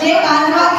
જે કાનવાથી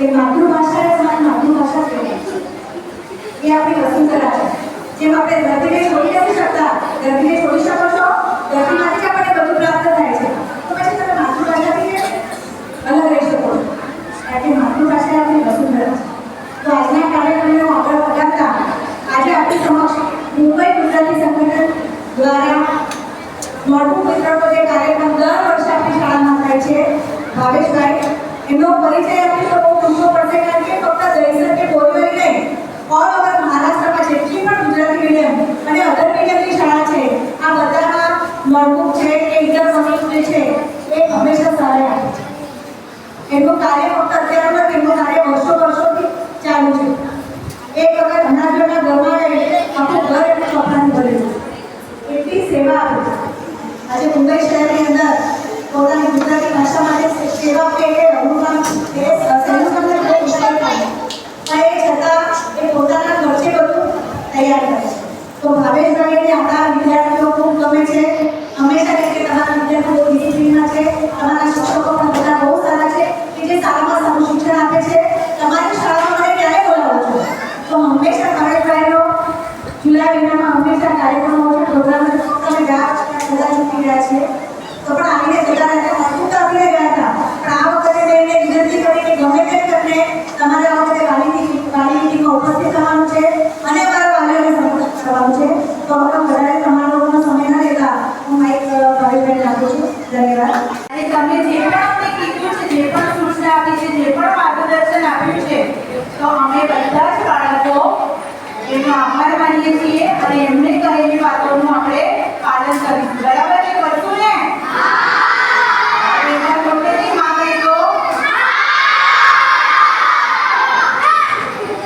એ માતૃભાષા તમારી માતૃભાષા કહેવાય એ આપણી વસુંધરા છે. જેમ આપણે ધરતીને છોડી નથી શકતા, ધરતીને છોડી શકો છો, ધરતીમાંથી જ આપણને બધું પ્રાપ્ત થાય છે. તો પછી તમે માતૃભાષાથી અલગ રહી શકો છો. કે માતૃભાષા આપણી વસુંધરા છે. તો આજના કાર્યક્રમને આગળ વધારતા આજે આપણી સમક્ષ મુંબઈ ગુજરાતી સંગઠન દ્વારા મળતું વિતરણનો જે કાર્યક્રમ દર વર્ષે આપણી શાળામાં થાય છે, ભાવેશભાઈ, એમનો પરિચય આપી તો બહુ ટૂંકો પડશે કારણ કે ફક્ત દહીસર કે બોરીવલી નહીં ઓલ ઓવર મહારાષ્ટ્રમાં જેટલી પણ ગુજરાતી મીડિયમ અને અધર મીડિયમની શાળા છે આ બધામાં નોટબુક છે કે ઇન્ટરસોનિક જે છે એ હંમેશા સહાય આપે છે એમનું કાર્ય ફક્ત અત્યારે નથી એમનું કાર્ય વર્ષો વર્ષોથી ચાલુ છે એક વખત અનાજોના ઘરમાં જઈને આખું ઘર એમનું ચોપડાથી ભરેલું છે આજે મુંબઈ શહેરની અંદર પોતાની ગુજરાતી ભાષા માટે સેવા આપે એટલે રઘુરામ એ સહેલું તમને બહુ છતાં એ પોતાના ખર્ચે બધું તૈયાર કરે છે. તો ભાવેશભાઈને આપણા વિદ્યાર્થીઓ ખૂબ ગમે છે. હંમેશા કે તમારા વિદ્યાર્થીઓ બહુ ડિસિપ્લિનમાં છે. તમારા શિક્ષકો પણ બધા બહુ સારા છે કે જે સારામાં સારું શિક્ષણ આપે છે. તમારી શાળામાં મને ક્યારે બોલાવો છો? તો હંમેશા ભાવેશભાઈનો જુલાઈ મહિનામાં હંમેશા કાર્યક્રમો છે પ્રોગ્રામ છે તમે બધા ચૂકી ગયા છે. તો પણ આવીને જતા રહેતા હતું તો આવીને ગયા હતા. પણ આ વખતે મેં એમને વિનંતી કરી કે ગમે તે તમને તમારે આ વખતે વાલીની વાલી મિટિંગમાં ઉપસ્થિત થવાનું છે અને મારા વાલીઓને સંપર્ક કરવાનું છે. તો હવે વધારે તમારા લોકોનો સમય ના લેતા હું માઇક ભાવિકભાઈને આપું છું. ધન્યવાદ. અને તમે જે પણ અમને કીધું છે, જે પણ સૂચના આપી છે, જે પણ માર્ગદર્શન આપ્યું છે, તો અમે બધા જ બાળકો એનો આભાર માનીએ છીએ અને એમને